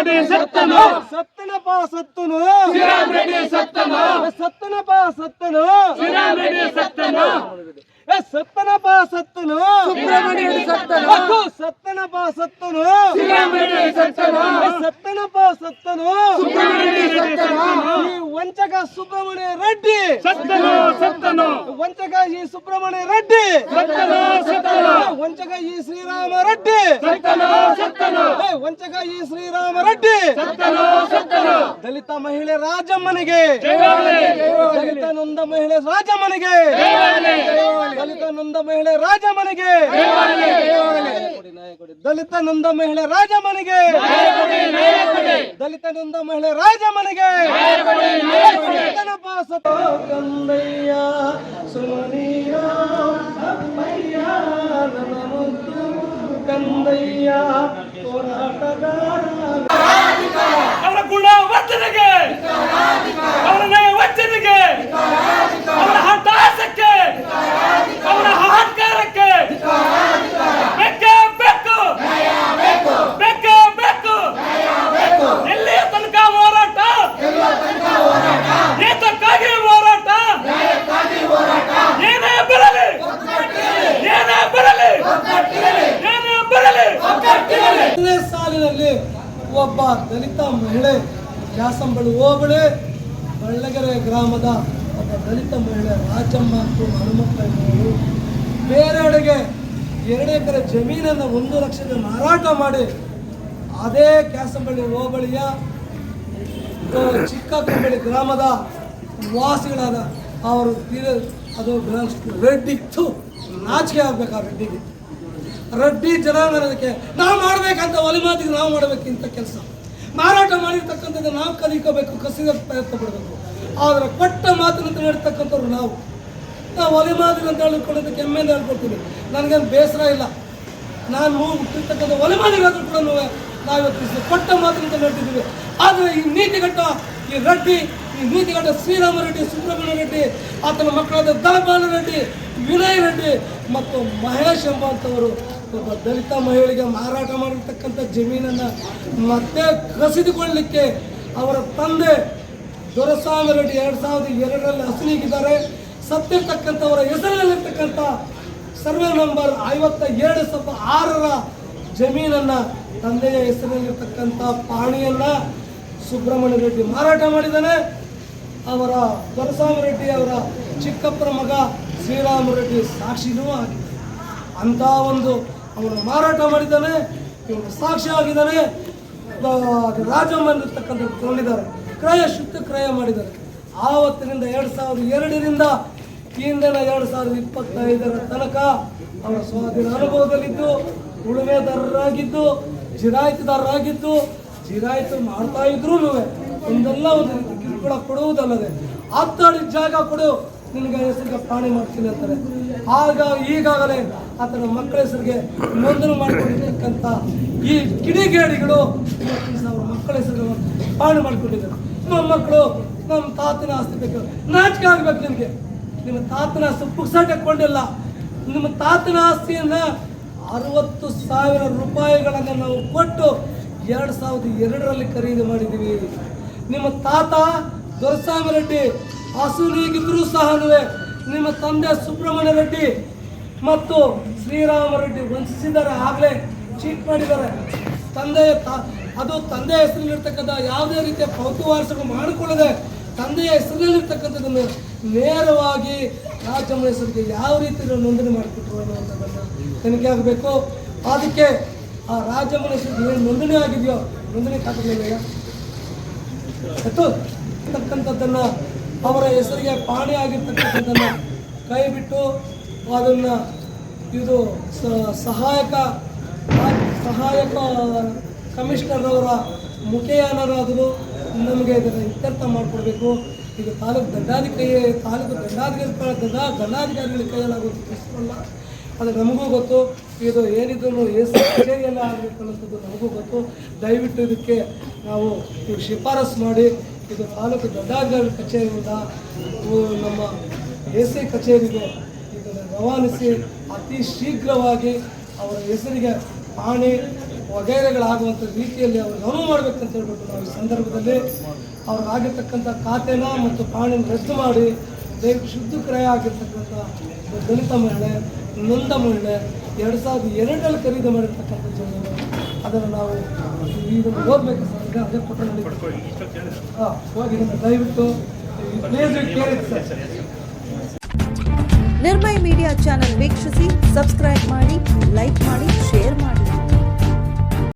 ಸತ್ತನು. ಶ್ರೀರಾಮ್ ರೆಡ್ಡಿ ಸತ್ತನು. ಸತ್ತನಪ್ಪ ಸತ್ತನು. ಶ್ರೀರಾಮ್ ರೆಡ್ಡಿ ಸತ್ತನು. ಏ ಸತ್ತನಪ್ಪ ಸತ್ತನು. ಸುಬ್ರಹ್ಮಣ್ಯ ರೆಡ್ಡಿ ಸತ್ತನು. ಅಕ್ಕೋ, ಸತ್ತನಪ್ಪ ಸತ್ತನು. ಶ್ರೀರಾಮ್ ರೆಡ್ಡಿ ಸತ್ತನು ಏ ಸತ್ತನಪ್ಪ ಸತ್ತನು ಸುಬ್ರಹ್ಮಣ್ಯ ರೆಡ್ಡಿ ಸತ್ತನು ಈ ವಂಚಕ ಸುಬ್ರಹ್ಮಣ್ಯ ರೆಡ್ಡಿ. ಸತ್ತನು ಸತ್ತನು. ವಂಚಕ ಈ ಸುಬ್ರಹ್ಮಣ್ಯ ರೆಡ್ಡಿ. ಸತ್ತನು ಸತ್ತನು. ವಂಚಕ ಈ ಶ್ರೀರಾಮ ರೆಡ್ಡಿ. ಸತ್ತನು ಸತ್ತನು. ವಂಚಕ ಈ ಶ್ರೀರಾಮ ರೆಡ್ಡಿ. ಸತ್ತನು ಸತ್ತನು. ದಲಿತ ಮಹಿಳೆ ರಾಜಮ್ಮನಿಗೆ. ದಲಿತ ನೊಂದ ಮಹಿಳೆ ರಾಜಮ್ಮನಿಗೆ. ದಲಿತ ನೊಂದ ಮಹಿಳೆ ರಾಜಮ್ಮನಿಗೆ. ದಲಿತ ನೊಂದ ಮಹಿಳೆ ರಾಜಮ್ಮನಿಗೆ. ದಲಿತ ನೊಂದ ಮಹಿಳೆ ರಾಜಮ್ಮನಿಗೆ. கந்தையா சுமனியா அம்மையா நமமுத்து கந்தையா? போராட்டக்காரா ಒಬ್ಬ ದಲಿತ ಮಹಿಳೆ ಕ್ಯಾಸಂಬಳು ಹೋಬಳಿ, ಬಳ್ಳಗೆರೆ ಗ್ರಾಮದ ಒಬ್ಬ ದಲಿತ ಮಹಿಳೆ ರಾಜಮ್ಮ ಮತ್ತು ಹನುಮಕ್ಕಯ್ಯನವರು ಬೇರೆಡೆಗೆ ಎರಡು ಎಕರೆ ಜಮೀನನ್ನು ಒಂದು ಲಕ್ಷದ ಮಾರಾಟ ಮಾಡಿ ಅದೇ ಕ್ಯಾಸಂಬಳ್ಳಿ ಹೋಬಳಿಯ ಚಿಕ್ಕ ಕಂಬಳಿ ಗ್ರಾಮದ ವಾಸಿಗಳಾದ ಅವರು ಅದು ರೆಡ್ಡಿತ್ತು ನಾಚಿಕೆ ಆಗಬೇಕು ಆ ರೆಡ್ಡಿಗೆ? ರೆಡ್ಡಿ ಜನಾಂಗಕ್ಕೆ ನಾವು ಮಾಡಬೇಕಂತ ಒಲೆ ಮಾತಿಗೆ ನಾವು ಮಾಡಬೇಕಿಂತ ಕೆಲಸ. ಮಾರಾಟ ಮಾಡಿರ್ತಕ್ಕಂಥದ್ದು ನಾವು ಕಲಿಕೋಬೇಕು, ಕಸಿದ ಪ್ರಯತ್ನ ಪಡಬೇಕು. ಆದರೆ ಕೊಟ್ಟ ಮಾತಿನಂತ ನಡೀತಕ್ಕಂಥವ್ರು ನಾವು. ನಾವು ಒಲೆ ಮಾತಿಗೆ ಅಂತ ಹೇಳ್ಕೊಳ್ಳೋದಕ್ಕೆ ಹೆಮ್ಮೆಯಿಂದ ಹೇಳ್ಕೊಡ್ತೀನಿ ನನಗೇನು ಬೇಸರ ಇಲ್ಲ. ನಾನು ಹುಟ್ಟಿರ್ತಕ್ಕಂಥ ಒಲೆ ಮಾತಿಗಾದ್ರೂ ಕೂಡ ನಾವು ಇವತ್ತು ಕೊಟ್ಟ ಮಾತಿನಂತ ನಡೆದಿದ್ದೀವಿ ಆದರೆ ಈ ನೀತಿಗಟ್ಟ ಈ ರೆಡ್ಡಿ, ಈ ನೀತಿಗಟ್ಟ ಶ್ರೀರಾಮ ರೆಡ್ಡಿ, ಸುಬ್ರಹ್ಮಣ್ಯ ರೆಡ್ಡಿ, ಆತನ ಮಕ್ಕಳಾದ ದಳಪಾಲ ರೆಡ್ಡಿ, ವಿನಯ್ ರೆಡ್ಡಿ ಮತ್ತು ಮಹೇಶ್ ಎಂಬಂಥವರು ಒಬ್ಬ ದಲಿತ ಮಹಿಳೆಗೆ ಮಾರಾಟ ಮಾಡಿರ್ತಕ್ಕಂಥ ಜಮೀನನ್ನು ಮತ್ತೆ ಕಸಿದುಕೊಳ್ಳಲಿಕ್ಕೆ ಅವರ ತಂದೆ ದೊರೆಸ್ವಾಮಿ ರೆಡ್ಡಿ ಎರಡು ಸಾವಿರದ ಎರಡರಲ್ಲಿ ಹಸನಿಗಿದ್ದಾರೆ ಸತ್ತಿರ್ತಕ್ಕಂಥವರ ಹೆಸರಿನಲ್ಲಿರ್ತಕ್ಕಂಥ ಸರ್ವೆ ನಂಬರ್ ಐವತ್ತ ಏಳು ಸಪ ಆರರ ಜಮೀನನ್ನು ತಂದೆಯ ಹೆಸರಿನಲ್ಲಿರ್ತಕ್ಕಂಥ ಪಾಣಿಯನ್ನ ಸುಬ್ರಹ್ಮಣ್ಯ ರೆಡ್ಡಿ ಮಾರಾಟ ಮಾಡಿದ್ದಾನೆ. ಅವರ ದೊರೆಸ್ವಾಮಿ ರೆಡ್ಡಿ ಅವರ ಚಿಕ್ಕಪ್ಪನ ಮಗ ಶ್ರೀರಾಮ ರೆಡ್ಡಿ ಸಾಕ್ಷಿನೂ ಆಗಿದೆ. ಅಂಥ ಒಂದು ಅವನು ಮಾರಾಟ ಮಾಡಿದ್ದಾನೆ ಇವನು ಸಾಕ್ಷಿ ಆಗಿದ್ದಾನೆ. ರಾಜಮ್ಮನಿರ್ತಕ್ಕಂಥ ತಗೊಂಡಿದ್ದಾರೆ. ಕ್ರಯ ಶುದ್ಧ ಕ್ರಯ ಮಾಡಿದ್ದಾರೆ. ಆವತ್ತಿನಿಂದ ಎರಡು ಸಾವಿರದ ಎರಡರಿಂದ ಇಂದಿನ ಎರಡು ಸಾವಿರದ ಇಪ್ಪತ್ತೈದರ ತನಕ ಅವರ ಸ್ವಾಧೀನ ಅನುಭವದಲ್ಲಿದ್ದು, ಉಳುಮೆದಾರರಾಗಿದ್ದು, ಜಿರಾಯಿತಿದಾರರಾಗಿದ್ದು, ಜಿರಾಯಿತು ಮಾಡ್ತಾ ಇದ್ರು ಒಂದೆಲ್ಲ ಒಂದು ಕಿರುಕುಳ ಕೊಡುವುದಲ್ಲದೆ ಹತ್ತಾಡಿ ಜಾಗ ಕೊಡು. ನಿನಗೆ ಹೆಸರಿಗೆ ಪಾಣಿ ಮಾಡ್ತೀನಿ ಅಂತಾರೆ. ಆಗ ಈಗಾಗಲೇ ಆತನ ಮಕ್ಕಳ ಹೆಸರಿಗೆ ನೋಂದಣಿ ಮಾಡಿಕೊಂಡಿರ್ತಕ್ಕಂಥ ಈ ಕಿಡಿಗೇಡಿಗಳು ಅವ್ರ ಮಕ್ಕಳ ಹೆಸರು ಪಾಣಿ ಮಾಡಿಕೊಂಡಿದ್ದಾರೆ. ನಮ್ಮ ಮಕ್ಕಳು, ನಮ್ಮ ತಾತನ ಆಸ್ತಿ ಬೇಕು. ನಾಚಿಕೆ ಆಗ್ಬೇಕು ನಿಮಗೆ ನಿಮ್ಮ ತಾತನ ಆಸ್ತಿ ಪುಕ್ಸಾಟ ಕೊಂಡಿಲ್ಲ. ನಿಮ್ಮ ತಾತನ ಆಸ್ತಿಯನ್ನ ಅರವತ್ತು ಸಾವಿರ ರೂಪಾಯಿಗಳನ್ನು ನಾವು ಕೊಟ್ಟು ಎರಡು ಸಾವಿರದ ಎರಡರಲ್ಲಿ ಖರೀದಿ ಮಾಡಿದ್ದೀವಿ. ನಿಮ್ಮ ತಾತ ದೊರೆಸ್ವಾಮಿ ರೆಡ್ಡಿ ಹಸು ನೀಗಿದ್ರೂ ಸಹ ನಿಮ್ಮ ತಂದೆ ಸುಬ್ರಹ್ಮಣ್ಯ ರೆಡ್ಡಿ ಮತ್ತು ಶ್ರೀರಾಮ ರೆಡ್ಡಿ ವಂಚಿಸಿದ್ದಾರೆ, ಆಗಲೇ ಚೀಟ್ ಮಾಡಿದ್ದಾರೆ. ತಂದೆಯ ಅದು ತಂದೆಯ ಹೆಸರಿನಲ್ಲಿರ್ತಕ್ಕಂಥ ಯಾವುದೇ ರೀತಿಯ ಪೌತುವಾರಸಗಳು ಮಾಡಿಕೊಳ್ಳದೆ ತಂದೆಯ ಹೆಸರಿನಲ್ಲಿರ್ತಕ್ಕಂಥದ್ದನ್ನು ನೇರವಾಗಿ ರಾಜಮ್ಮ ಹೆಸರಿಗೆ ಯಾವ ರೀತಿ ನೋಂದಣಿ ಮಾಡಿಕೊಟ್ರು ಅನ್ನುವಂಥದ್ದನ್ನು ತನಿಖೆ ಆಗಬೇಕು. ಅದಕ್ಕೆ ಆ ರಾಜಮ್ಮನ ಹೆಸರಿಗೆ ಏನು ನೋಂದಣಿ ಆಗಿದೆಯೋ, ನೋಂದಣಿ ಕಾಗದಲ್ಲಿದೆಯಾ ಎತ್ತು, ತಕ್ಕಂಥದ್ದನ್ನು ಅವರ ಹೆಸರಿಗೆ ಪಾಣಿ ಆಗಿರ್ತಕ್ಕಂಥದ್ದನ್ನು ಕೈ ಬಿಟ್ಟು ಅದನ್ನು ಇದು ಸಹಾಯಕ ಸಹಾಯಕ ಕಮಿಷನರ್ ಅವರ ಮುಖೇಯನರಾದರು ನಮಗೆ ಇದನ್ನು ಇತ್ಯರ್ಥ ಮಾಡಿಕೊಡ್ಬೇಕು. ಈಗ ತಾಲೂಕು ದಂಡಾಧಿಕಾರಿ ತಾಲೂಕು ದಂಡಾಧಿಕಾರಿ, ದಂಡ ದಂಡಾಧಿಕಾರಿಗಳ ಕೈಯಲ್ಲಾಗುವಂಥ ಕೆಲಸವಲ್ಲ ಅದು ನಮಗೂ ಗೊತ್ತು. ಇದು ಏನಿದ್ರು ಎಸ್ ಕಚೇರಿಯಲ್ಲ ಆಗಬೇಕು ಅನ್ನೋಂಥದ್ದು ನಮಗೂ ಗೊತ್ತು. ದಯವಿಟ್ಟು ಇದಕ್ಕೆ ನಾವು ಶಿಫಾರಸು ಮಾಡಿ ಇದು ತಾಲೂಕು ದಂಡಾಧಿಕಾರಿ ಕಚೇರಿಯಿಂದ ನಮ್ಮ ಎಸ್ ಐ ಕಚೇರಿಗೆ ಇದನ್ನು ರವಾನಿಸಿ ಅತಿ ಶೀಘ್ರವಾಗಿ ಅವರ ಹೆಸರಿಗೆ ಪಾಣಿ ವಗೈರೆಗಳಾಗುವಂಥ ರೀತಿಯಲ್ಲಿ ಅವ್ರಿಗೆ ಅನುವು ಮಾಡಬೇಕಂತ ಹೇಳ್ಬಿಟ್ಟು ನಾವು ಈ ಸಂದರ್ಭದಲ್ಲಿ ಅವ್ರಿಗಾಗಿರ್ತಕ್ಕಂಥ ಖಾತೆನ ಮತ್ತು ಪಾಣಿನ ರದ್ದು ಮಾಡಿ ದೈವ ಶುದ್ಧ ಕ್ರಯ ಆಗಿರ್ತಕ್ಕಂಥ ದಲಿತ ಮಹಿಳೆ, ನೊಂದ ಮಹಿಳೆ, ಎರಡು ಸಾವಿರದ ಎರಡರಲ್ಲಿ ಖರೀದಿ ಮಾಡಿರ್ತಕ್ಕಂಥ ಜಮೀನು ಅದನ್ನು ನಾವು ಇದನ್ನು ಓದಬೇಕು ಸರ್. ಈಗ ಅದೇ ಕೊಟ್ಟು ಹಾಂ, ಹೋಗಿ ದಯವಿಟ್ಟು ಪ್ಲೇಸ್ ನಿರ್ಮಯ್ ಮೀಡಿಯಾ ಚಾನೆಲ್ ವೀಕ್ಷಿಸಿ ಸಬ್ಸ್ಕ್ರೈಬ್ ಮಾಡಿ ಲೈಕ್ ಮಾಡಿ ಶೇರ್ ಮಾಡಿ.